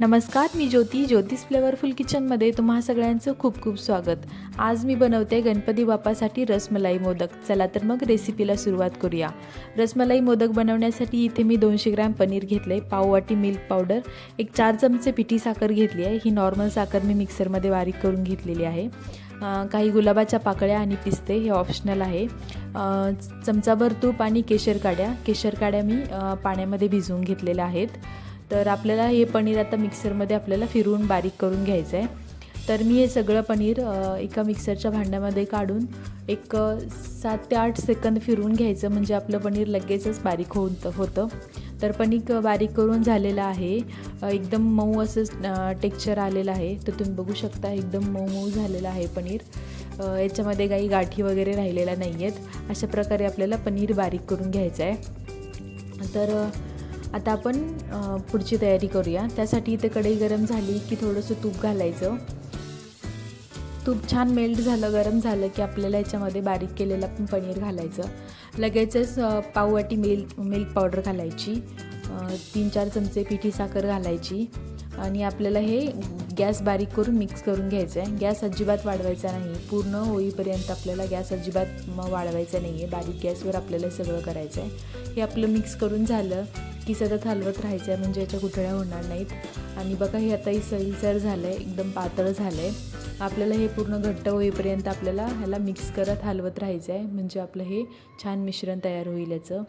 नमस्कार मी ज्योती ज्योतिष फ्लेवरफुल किचनमध्ये तुम्हा सगळ्यांचं खूप खूप स्वागत. आज मी बनवते गणपती बाप्पासाठी रसमलाई मोदक. चला तर मग रेसिपीला सुरुवात करूया. रसमलाई मोदक बनवण्यासाठी इथे मी दोनशे ग्रॅम पनीर घेतलं आहे पाववाटी मिल्क पावडर एक चार चमचे पिठी साखर घेतली आहे. ही नॉर्मल साखर मी मिक्सरमध्ये बारीक करून घेतलेली आहे. काही गुलाबाच्या पाकळ्या आणि पिस्ते हे ऑप्शनल आहे. चमचाभर तूप आणि केशर काड्या केशर काड्या मी पाण्यामध्ये भिजवून घेतलेल्या आहेत. तर आपल्याला हे पनीर आता मिक्सरमध्ये आपल्याला फिरवून बारीक करून घ्यायचं आहे तर मी हे सगळं पनीर एका मिक्सरच्या भांड्यामध्ये काढून एक सात ते आठ सेकंद फिरवून घ्यायचं म्हणजे आपलं पनीर लगेचच बारीक होत होतं. तर पनीर बारीक करून झालेलं आहे. एकदम मऊ असं टेक्स्चर आलेलं आहे. तर तुम्ही बघू शकता एकदम मऊ मऊ झालेलं आहे पनीर. याच्यामध्ये काही गाठी वगैरे राहिलेल्या नाही आहेत अशा प्रकारे आपल्याला पनीर बारीक करून घ्यायचं आहे तर आता आपण पुढची तयारी करूया. त्यासाठी इथे कढई गरम झाली की थोडंसं तूप घालायचं. तूप छान मेल्ट झालं गरम झालं की आपल्याला याच्यामध्ये बारीक केलेलं पण पनीर घालायचं. लगेचच पाववाटी मिल्क मिल्क पावडर घालायची. तीन चार चमचे पिठी साखर घालायची. आणि आपल्याला हे गॅस बारीक करून मिक्स करून घ्यायचं आहे गॅस अजिबात वाढवायचा नाही. पूर्ण होईपर्यंत आपल्याला गॅस अजिबात वाढवायचा नाही आहे बारीक गॅसवर आपल्याला सगळं करायचं आहे हे आपलं मिक्स करून झालं. की सतत हलवत राहायचं आहे म्हणजे याच्या गुठळ्या होणार नाहीत. आणि बघा हे आता सैलसर झालं आहे एकदम पातळ झालं आहे आपल्याला हे पूर्ण घट्ट होईपर्यंत आपल्याला ह्याला मिक्स करत हलवत राहायचं आहे म्हणजे आपलं हे छान मिश्रण तयार होईल याचं.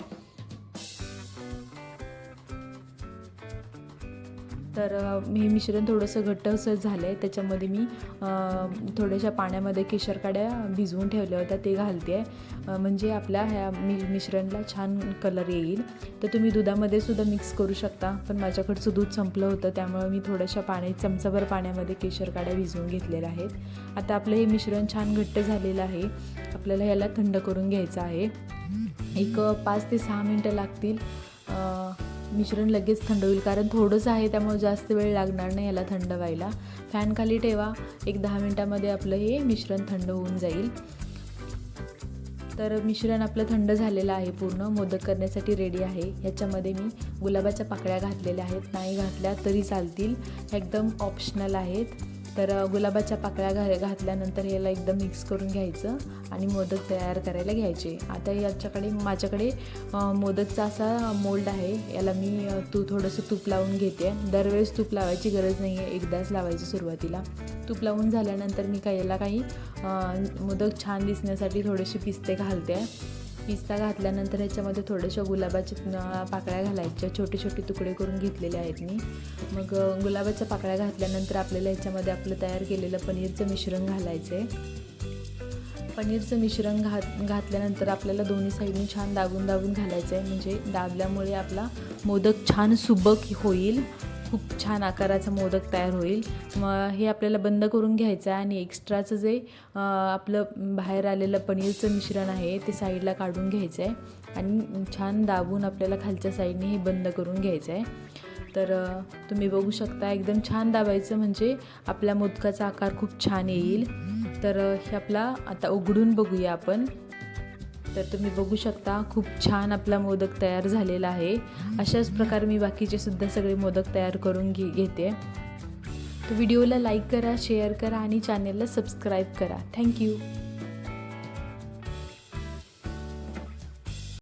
तर हे मिश्रण थोडंसं घट्ट असं झालं आहे त्याच्यामध्ये मी थोड्याशा पाण्यामध्ये केशर काड्या भिजवून ठेवल्या होत्या. ते घालते आहे म्हणजे आपल्या ह्या मि मिश्रणला छान कलर येईल. तर तुम्ही दुधामध्ये सुद्धा मिक्स करू शकता. पण माझ्याकडचं दूध संपलं होतं. त्यामुळे मी थोड्याशा पाणी चमचाभर पाण्यामध्ये केशर काड्या भिजवून घेतलेल्या आहेत. आता आपलं हे मिश्रण छान घट्ट झालेलं आहे. आपल्याला ह्याला थंड करून घ्यायचं आहे. एक पाच ते सहा मिनटं लागतील. मिश्रण लगेच थंड होईल कारण थोडंसं आहे त्यामुळे जास्त वेळ लागणार नाही याला थंड व्हायला. फॅन खाली ठेवा. एक दहा मिनटामध्ये आपलं हे मिश्रण थंड होऊन जाईल. तर मिश्रण आपलं थंड झालेलं आहे पूर्ण. मोदक करण्यासाठी रेडी आहे. ह्याच्यामध्ये मी गुलाबाच्या पाकळ्या घातलेल्या आहेत. नाही घातल्या तरी चालतील. एकदम ऑप्शनल आहेत. तर गुलाबाच्या पाकळ्या घा घातल्यानंतर याला एकदम मिक्स करून घ्यायचं आणि मोदक तयार करायला घ्यायचे. आता याच्याकडे माझ्याकडे मोदकचा असा मोल्ड आहे. याला मी तू थोडंसं तूप लावून घेते. दरवेळेस तूप लावायची गरज नाही आहे एकदाच लावायचं सुरुवातीला. तूप लावून झाल्यानंतर मी काय याला काही मोदक छान दिसण्यासाठी थोडेसे पिस्ते घालते. आहे पिस्ता घातल्यानंतर ह्याच्यामध्ये थोड्याशा गुलाबाच्या पाकळ्या घालायच्या. छोटे छोटे तुकडे करून घेतलेले आहेत मी. मग गुलाबाच्या पाकळ्या घातल्यानंतर आपल्याला ह्याच्यामध्ये आपलं तयार केलेलं पनीरचं मिश्रण घालायचं आहे पनीरचं मिश्रण घात घातल्यानंतर आपल्याला दोन्ही साईडनी छान दाबून दाबून घालायचं आहे म्हणजे दाबल्यामुळे आपला मोदक छान सुबक होईल. खूप छान आकाराचा मोदक तयार होईल. मग हे आपल्याला बंद करून घ्यायचं आहे आणि एक्स्ट्राचं जे आपलं बाहेर आलेलं पनीरचं मिश्रण आहे ते साईडला काढून घ्यायचं आहे. आणि छान दाबून आपल्याला खालच्या साईडने हे बंद करून घ्यायचं आहे. तर तुम्ही बघू शकता एकदम छान दाबायचं म्हणजे आपल्या मोदकाचा आकार खूप छान येईल. तर हे आपला आता उघडून बघूया आपण. तर तुम्ही बघू शकता खूप छान आपला मोदक तयार झालेला आहे. अशाच प्रकारे मी बाकीचे सुद्धा सगळे मोदक तयार करून घे घेते. तर व्हिडिओला लाईक करा शेअर करा आणि चॅनेलला सबस्क्राईब करा. थँक्यू